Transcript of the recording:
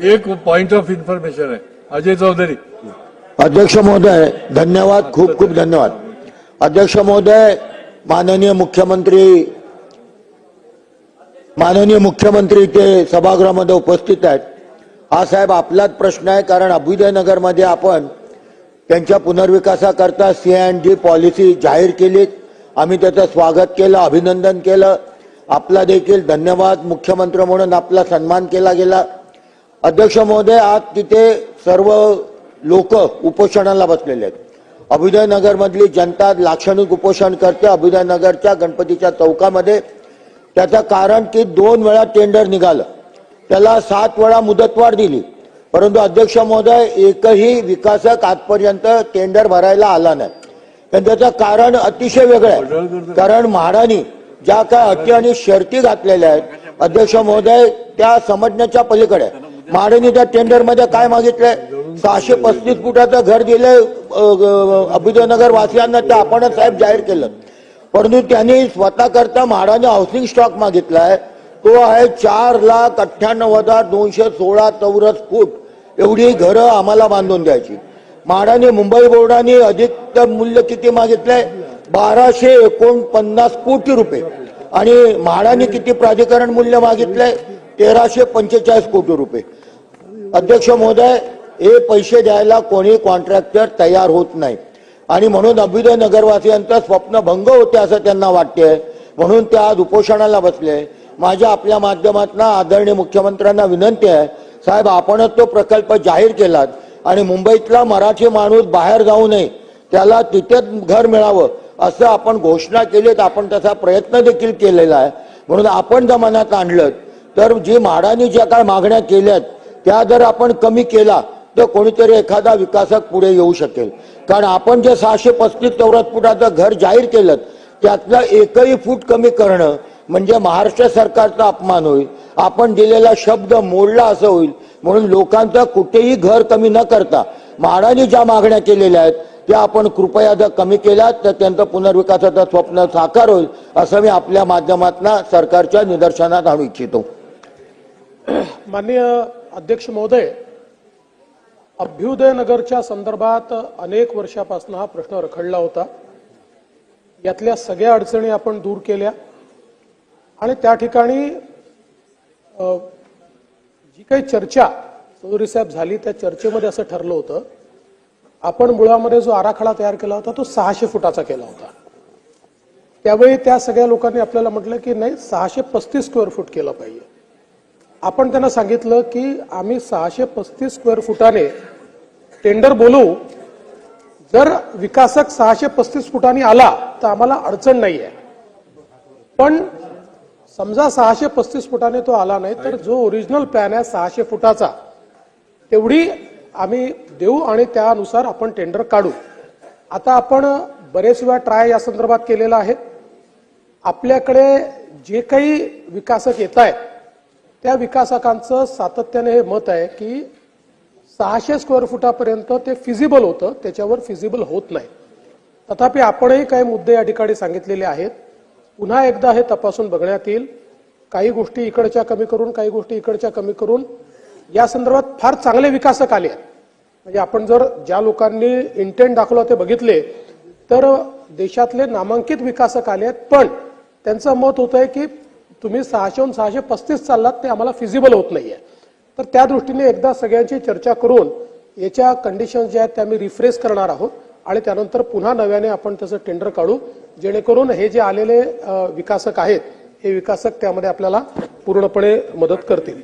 एक point of information आहे. अजय चौधरी. अध्यक्ष महोदय धन्यवाद खूप खूप धन्यवाद. अध्यक्ष महोदय माननीय मुख्यमंत्री माननीय मुख्यमंत्री ते सभागृहामध्ये उपस्थित आहेत. हा साहेब आपलाच प्रश्न आहे कारण अभ्युदयनगरमध्ये आपण त्यांच्या पुनर्विकासाकरता सी अँड जी पॉलिसी जाहीर केली आम्ही त्याचं स्वागत केलं अभिनंदन केलं. आपला देखील धन्यवाद मुख्यमंत्री म्हणून आपला सन्मान केला गेला. अध्यक्ष महोदय आज तिथे सर्व लोक उपोषणाला बसलेले आहेत. अभिनयनगरमधली जनता लाक्षणिक उपोषण करते अभिनयनगरच्या गणपतीच्या चौकामध्ये. त्याचं कारण की दोन वेळा टेंडर निघालं. त्याला सात वेळा मुदतवाढ दिली. परंतु अध्यक्ष महोदय एकही विकासक आजपर्यंत टेंडर भरायला आला नाही. पण त्याचं कारण अतिशय वेगळं आहे. कारण म्हाडानी ज्या काय अटी आणि शर्ती घातलेल्या आहेत अध्यक्ष महोदय त्या समजण्याच्या पलीकडे आहे. टेंडर त्या टेंडरमध्ये काय मागितलंय? सहाशे पस्तीस फुटाचं घर दिलंय अभिजयनगर वासियांना ते आपणच साहेब जाहीर केलं. परंतु त्यांनी स्वतः करता म्हाडाने हाऊसिंग स्टॉक मागितलाय. तो आहे चार लाख अठ्ठ्याण्णव हजार दोनशे सोळा चौरस फूट. एवढी घरं आम्हाला बांधून द्यायची. म्हाडाने मुंबई बोर्डाने अधिकतम मूल्य किती मागितलंय? बाराशे एकोणपन्नास कोटी रुपये. आणि म्हाडाने किती प्राधिकरण मूल्य मागितलंय? तेराशे पंचेचाळीस कोटी रुपये. अध्यक्ष महोदय हे पैसे द्यायला कोणी कॉन्ट्रॅक्टर तयार होत नाही. आणि म्हणून अभ्युदय नगरवासियांचं स्वप्न भंग होते असं त्यांना वाटते. म्हणून ते आज उपोषणाला बसले. माझ्या आपल्या माध्यमातून आदरणीय मुख्यमंत्र्यांना विनंती आहे साहेब आपणच तो प्रकल्प जाहीर केलात आणि मुंबईतला मराठी माणूस बाहेर जाऊ नये त्याला तिथेच घर मिळावं असं आपण घोषणा केली तर आपण तसा प्रयत्न देखील केलेला आहे. म्हणून आपण जर मनात आणलं तर जी म्हाडानी ज्या काय मागण्या केल्यात त्या जर आपण कमी केला तर कोणीतरी एखादा विकासक पुढे येऊ शकेल. कारण आपण जे सहाशे पस्तीस चौरस फुटाचं घर जाहीर केलं त्यातलं एकही फूट कमी करणं म्हणजे महाराष्ट्र सरकारचा अपमान होईल. आपण दिलेला शब्द मोडला असं होईल. म्हणून लोकांचं कुठेही घर कमी न करता म्हाडाने ज्या मागण्या केलेल्या आहेत त्या आपण कृपया जर कमी केल्या तर त्यांचं पुनर्विकासाचं स्वप्न साकार होईल असं मी आपल्या माध्यमातून सरकारच्या निदर्शनात आणू इच्छितो. माननीय अध्यक्ष महोदय अभ्युदय नगरच्या संदर्भात अनेक वर्षापासून हा प्रश्न रखडला होता. यातल्या सगळ्या अडचणी आपण दूर केल्या. आणि त्या ठिकाणी जी काही चर्चा चौधरी साहेब झाली त्या चर्चेमध्ये असं ठरलं होतं आपण मुळामध्ये जो आराखडा तयार केला होता तो सहाशे फुटाचा केला होता. त्यावेळी त्या सगळ्या लोकांनी आपल्याला म्हटलं की नाही सहाशे पस्तीस स्क्वेअर फूट केलं पाहिजे. आपण त्यांना सांगितलं की आम्ही सहाशे पस्तीस स्क्वेअर फुटाने टेंडर बोलवू जर विकासक सहाशे पस्तीस फुटांनी आला तर आम्हाला अडचण नाही आहे पण समजा सहाशे पस्तीस फुटाने तो आला नाही तर जो ओरिजिनल प्लॅन आहे सहाशे फुटाचा तेवढी आम्ही देऊ आणि त्यानुसार आपण टेंडर काढू. आता आपण बरेच वेळा ट्राय या संदर्भात केलेला आहे. आपल्याकडे जे काही विकासक येत आहेत त्या विकासकांचं सातत्याने हे मत आहे की सहाशे स्क्वेअर फुटापर्यंत ते फिजिबल होतं त्याच्यावर फिजिबल होत नाही. तथापि आपणही काही मुद्दे या ठिकाणी सांगितलेले आहेत. पुन्हा एकदा हे तपासून बघण्यात येईल. काही गोष्टी इकडच्या कमी करून काही गोष्टी इकडच्या कमी करून. या संदर्भात फार चांगले विकासक आले आहेत. म्हणजे आपण जर ज्या लोकांनी इंटेंट दाखवला ते बघितले तर देशातले नामांकित विकासक आले आहेत. पण त्यांचं मत होतं आहे की तुम्ही सहाशेहून सहाशे पस्तीस चाललात ते आम्हाला फिजिबल होत नाही आहे तर त्या दृष्टीने एकदा सगळ्यांची चर्चा करून याच्या कंडिशन ज्या आहेत त्या आम्ही रिफ्रेश करणार आहोत आणि त्यानंतर पुन्हा नव्याने आपण त्याचं टेंडर काढू जेणेकरून हे जे आलेले विकासक आहेत हे विकासक त्यामध्ये आपल्याला पूर्णपणे मदत करतील.